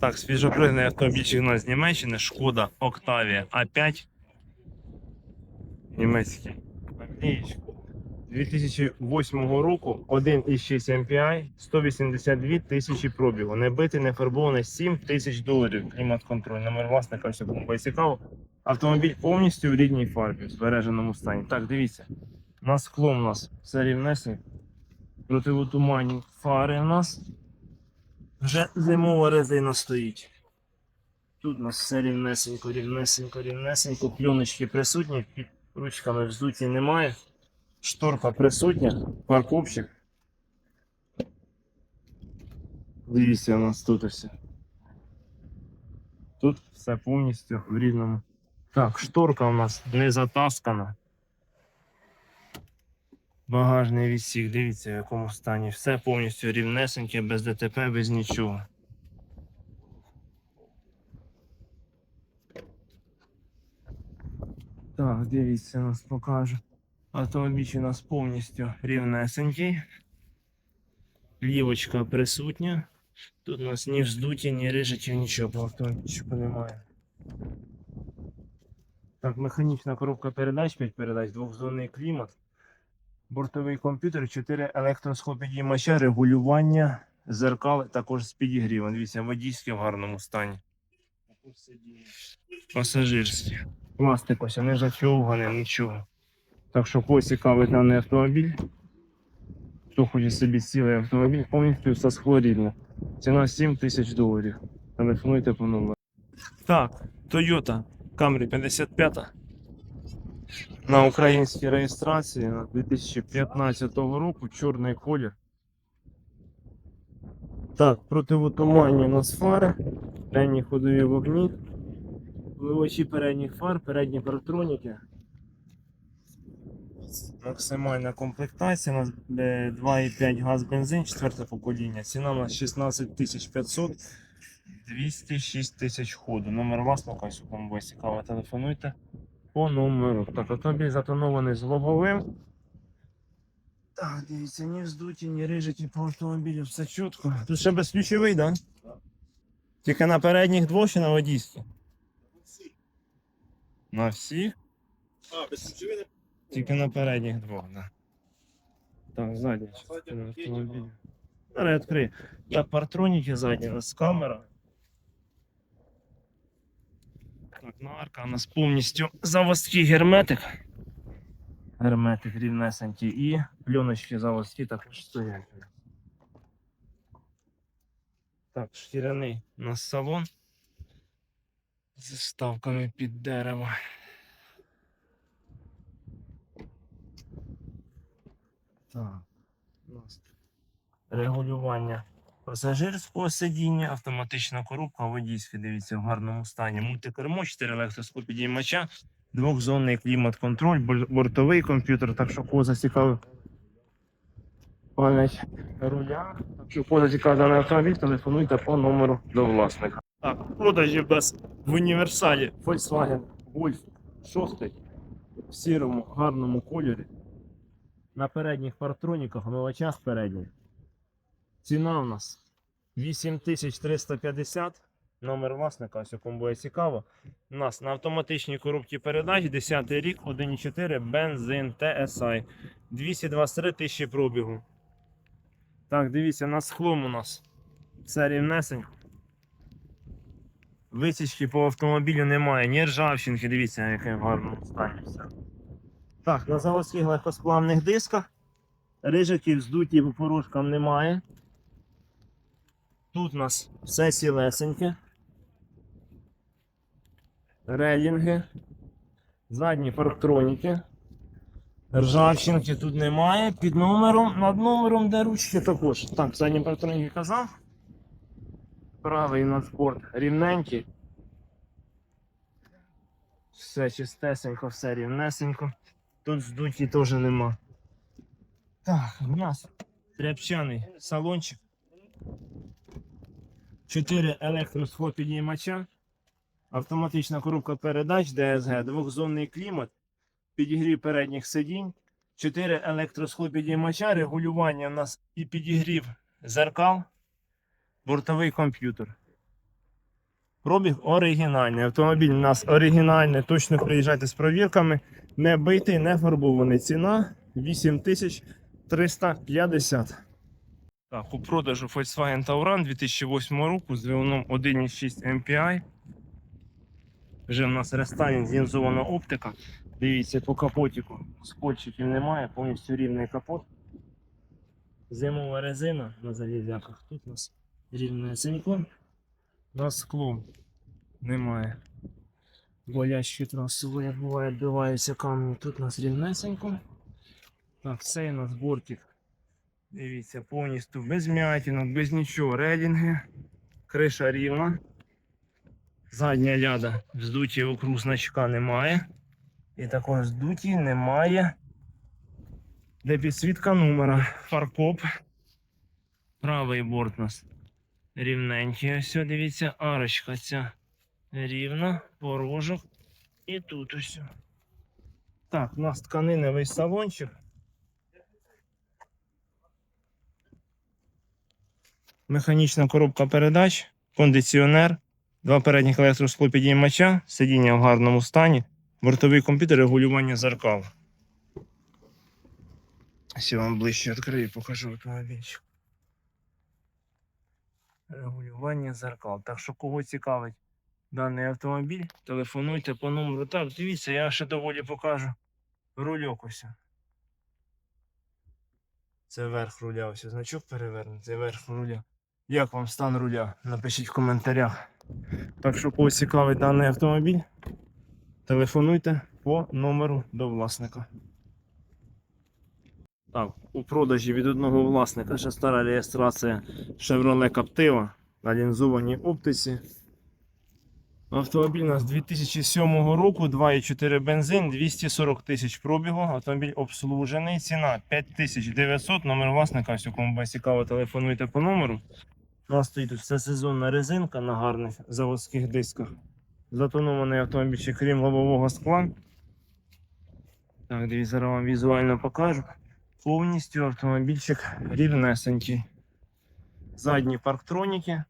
Так, свіжопригнаний автомобільчик у нас з Німеччини, Шкода Octavia A5. Німецький. 2008 року 1,6 MPI, 182 тисячі пробігу. Не битий, не фарбований, 7 тисяч доларів. Клімат-контроль. Номер власника, все кому цікаво. Автомобіль повністю в рідній фарбі, в збереженому стані. Так, дивіться. На скло у нас все рівнесенько. Противотуманні фари у нас. Вже зимова резина стоїть. Тут у нас все рівнесенько, рівнесенько, рівнесенько. Пленочки присутні, під ручками вздуті немає. Шторка присутня, парковщик. Дивіться, у нас тут все. Тут все повністю в рівному. Так, шторка у нас не затаскана. Багажний відсік, дивіться в якому стані. Все повністю рівнесеньке, без ДТП, без нічого. Так, дивіться, нас покажу. Автомобіль у нас повністю рівнесенький. Лівочка присутня. Тут у нас ні вздуті, ні рижиків, нічого по автомобільчику немає. Так, механічна коробка передач, 5 передач, двохзонний клімат. Бортовий комп'ютер, 4 електросхопідіймача, регулювання зеркал також з підігрівом. Дивіться, водійське в гарному стані. Пасажирське. Пластик ось, не зачовганий, нічого. Так що когось цікавить даний автомобіль. Хто хоче собі цілий автомобіль, повністю все схлорідне. Ціна 7 тисяч доларів. Телефонуйте по номеру. Так, Toyota Camry 55 на українській реєстрації на 2015 року чорний колір. Так, противотуманні у нас фари, передні ходові вогні, вливачі передніх фар, передні паратроніки. Максимальна комплектація, у нас е, 2,5 газ бензин, четверте покоління. Ціна у нас 16 500, 206 тисяч ходу. Номер власника, якщо вам буде цікаво, телефонуйте по номеру. Так, автомобіль затонований з лобовим. Так, дивіться, ні вздуті, ні рижики по автомобілю, все чітко. Тут ще безключовий, так? Да? Тільки на передніх двох чи на водійських? На всіх? А, без ключовини? Тільки на передніх двох, да. Так, задня частина автомобіля. Зараз відкрию. Так, партроніки задні, у нас камера. Так, на арка у нас повністю заводський герметик. Герметик рівнесенький і пленочки заводські також стоять. Так, шкіряний у нас салон з вставками під дерево. Так, у нас регулювання пасажирського сидіння, автоматична коробка, водійська, дивіться, в гарному стані. Мультикермо, 4 електроскопідіймача, двохзонний клімат-контроль, бортовий комп'ютер, так що кого зацікавив пам'ять руля. Так що кого зацікавив даний автомобіль, телефонуйте по номеру до власника. Так, продажі без в універсалі Volkswagen Golf 6 в сірому гарному кольорі на передніх партроніках, омивачах передніх. Ціна у нас 8350. Номер власника, ось кому буде цікаво. У нас на автоматичній коробці передач 10 рік, 1,4 бензин TSI. 223 тисячі пробігу. Так, дивіться, на схлом у нас все рівнесенько. Висічки по автомобілю немає, ні ржавчинки, дивіться, яке в гарному стані все. Так, на заводських легкосплавних дисках. Рижиків здуті по порожкам немає. Тут у нас все сілесеньке. Релінги. Задні парктроніки. Ржавчинки тут немає. Під номером, над номером, де ручки також. Так, задні парктроніки казав. Правий надспорт рівненький. Все чистесенько, все рівнесенько. Тут здуті теж нема. Так, у нас тряпчаний салончик. 4 електросход-підіймача. Автоматична коробка передач DSG, двохзонний клімат, підігрів передніх сидінь, 4 електросход-підіймача, регулювання у нас і підігрів зеркал, бортовий комп'ютер. Пробіг оригінальний. Автомобіль у нас оригінальний. Точно приїжджайте з провірками. Не битий, не фарбований. Ціна 8350. Так, у продажу Volkswagen Tauran 2008 року з двигуном 1.6 MPI. Вже в нас рестайлінг лінзована оптика. Дивіться, по капотіку скотчиків немає, повністю рівний капот. Зимова резина на залізяках. Тут у нас рівне синько. На склом немає. Болячки трасові, як буває, відбиваються камні. Тут у нас рівнесенько. Так, цей у нас бортик. Дивіться, повністю без м'ятінок, без нічого. Рейдинги. Криша рівна. Задня ляда вздуті вокруг значка немає. І також здуті немає. Де підсвітка номера. Фаркоп. Правий борт у нас рівненький. Ось, дивіться, арочка ця рівна, порожок. І тут ось. Так, у нас тканиневий салончик. Механічна коробка передач, кондиціонер, два передніх електросклопідіймача, сидіння в гарному стані, бортовий комп'ютер, регулювання зеркал. Ось вам ближче відкрию, і покажу автомобільчик. Регулювання зеркал. Так що кого цікавить даний автомобіль, телефонуйте по номеру. Так, дивіться, я ще доволі покажу. Рульок ось. Це верх руля, ось значок перевернутий, верх руля. Як вам стан руля? Напишіть в коментарях. Так що кого цікавить даний автомобіль, телефонуйте по номеру до власника. Так, у продажі від одного власника ще стара реєстрація Chevrolet Captiva на лінзованій оптиці. Автомобіль у нас 2007 року, 2,4 бензин, 240 тисяч пробігу. Автомобіль обслужений. Ціна 5900. Номер власника, у кому цікаво, телефонуйте по номеру. У нас стоїть тут вся сезонна резинка на гарних заводських дисках. Затонований автомобіль, крім лобового скла. Так, дивіться, зараз вам візуально покажу. Повністю автомобільчик рівнесенький. Задні парктроніки.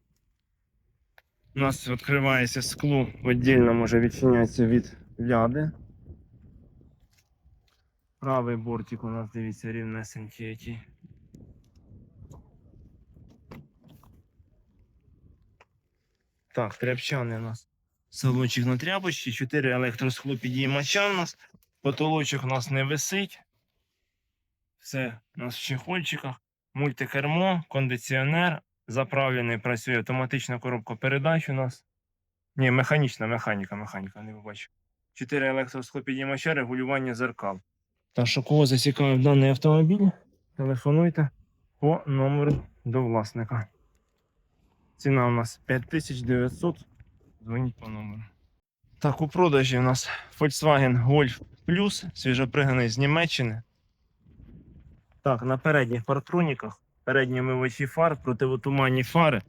У нас відкривається скло, віддільно може відчинятися від ляди. Правий бортик у нас, дивіться, рівнесенький який. Так, тряпчаний у нас. Салончик на тряпочці, 4 електросхлопідіймача у нас. Потолочок у нас не висить. Все у нас в чехольчиках. Мультикермо, кондиціонер, заправлений, працює автоматична коробка передач у нас. Ні, механічна, механіка, механіка, не побачу. Чотири електросклопідіймача, регулювання зеркал. Та що кого зацікавив даний автомобіль, телефонуйте по номеру до власника. Ціна у нас 5900. Дзвоніть по номеру. Так, у продажі у нас Volkswagen Golf Plus, свіжопригнаний з Німеччини. Так, на передніх партроніках, передні мивачі фар, противотуманні фари.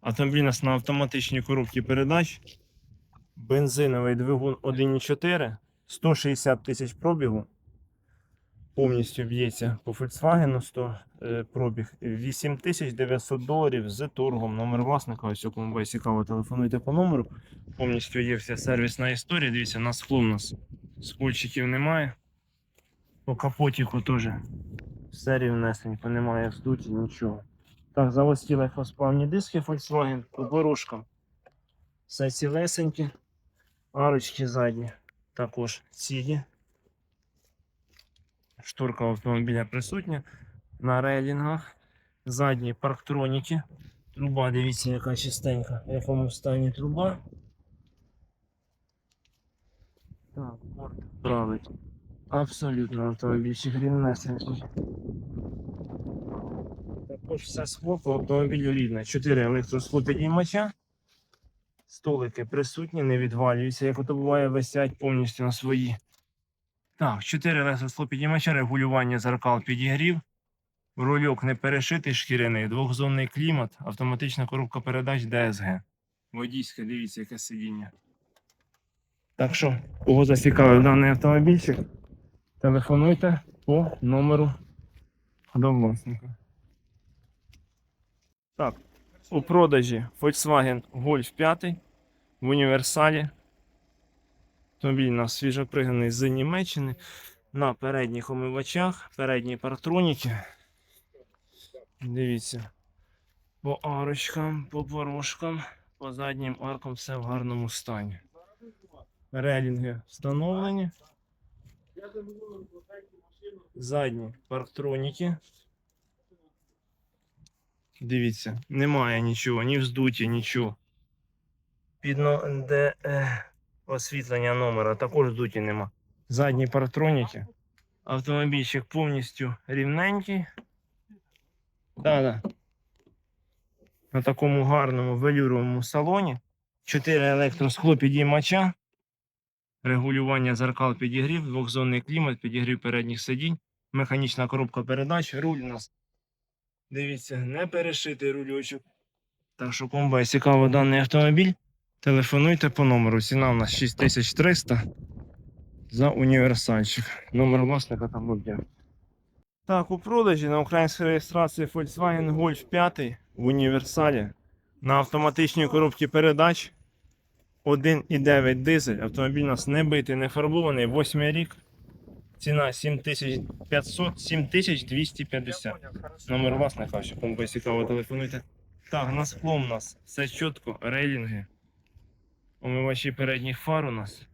Автомобіль у нас на автоматичній коробці передач. Бензиновий двигун 1.4, 160 тисяч пробігу. Повністю б'ється по Volkswagen 100 е, пробіг. 8900 доларів з торгом. Номер власника. Ось кому буде цікаво, телефонуйте по номеру. Повністю є вся сервісна історія. Дивіться, на скло у нас скольчиків немає. По капотіку теж все рівнесенько, немає вздуті, нічого. Так, заводські легкосплавні диски Volkswagen, по порушкам. Все цілесенькі. Арочки задні також цілі. Шторка автомобіля присутня. На рейлінгах. Задні парктроніки. Труба, дивіться, яка чистенька. В якому стані труба. Так, борт правий. Абсолютно автомобільчик рівнесенький. Також все скло по автомобілю рідне. Чотири електросклопідіймача. Столики присутні, не відвалюються, як ото буває, висять повністю на свої. Так, 4 електросклопідіймача, регулювання зеркал підігрів. Рульок не перешитий шкіряний, двохзонний клімат, автоматична коробка передач DSG. Водійське, дивіться, яке сидіння. Так що, кого зацікавив даний автомобільчик, телефонуйте по номеру до власника. Так, у продажі Volkswagen Golf 5 в універсалі. Автомобіль у нас свіжопригнаний з Німеччини на передніх омивачах, передні партроніки. Дивіться. По арочкам, по порожкам, по заднім аркам все в гарному стані. Релінги встановлені. Задні парктроніки. Дивіться, немає нічого, ні вздуті, нічого. Підно, де е, освітлення номера також вздуті нема. Задні парктроніки. Автомобільчик повністю рівненький. Да-да. На такому гарному велюровому салоні. 4 електроскло підіймача. Регулювання зеркал підігрів, двохзонний клімат, підігрів передніх сидінь, механічна коробка передач, руль у нас. Дивіться, не перешитий рульочок. Так що комбай цікаво даний автомобіль. Телефонуйте по номеру. Ціна у нас 6300 за універсальчик. Номер власника там буде. Так, у продажі на українській реєстрації Volkswagen Golf 5 в універсалі на автоматичній коробці передач 1,9 дизель. Автомобіль у нас не битий, не фарбований, 8 рік. Ціна 7500, 7250. Номер власника, що кому буде цікаво, телефонуйте. Так, на скло у нас все чітко, рейлінги. Омивачі передніх фар у нас.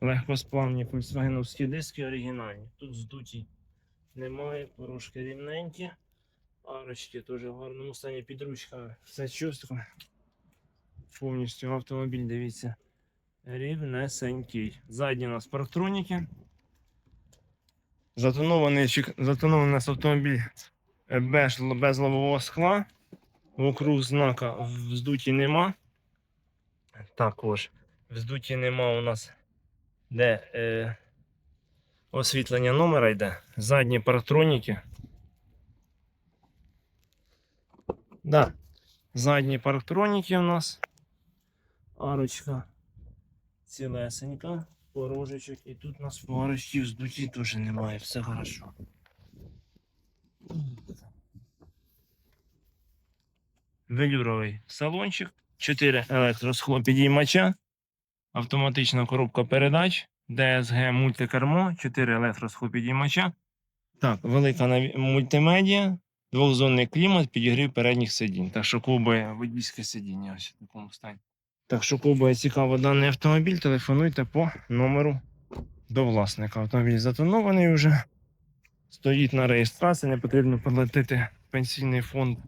Легкосплавні фольксвагеновські диски оригінальні. Тут здуті немає, порожки рівненькі. Арочки теж в гарному стані підручка. Все чітко. Повністю автомобіль, дивіться. Рівнесенький. Задні у нас парктроніки. Затонований, затонований нас автомобіль е, без, без лобового скла. Вокруг знака вздуті нема. Також вздуті нема у нас де е, освітлення номера йде. Задні парктроніки. Да. Задні парктроніки у нас. Арочка цілесенька, порожечок. І тут у нас порожки вздуті теж немає. Все хорошо. Велюровий салончик. 4 електросхлопідіймача. Автоматична коробка передач. DSG мультикермо, 4 електросхлопідіймача. Так, велика мультимедіа, двохзонний клімат, підігрів передніх сидінь. Так що кубає водійське сидіння ось в такому стані. Так що кубає цікаво даний автомобіль, телефонуйте по номеру до власника. Автомобіль затонований вже. Стоїть на реєстрації, не потрібно платити пенсійний фонд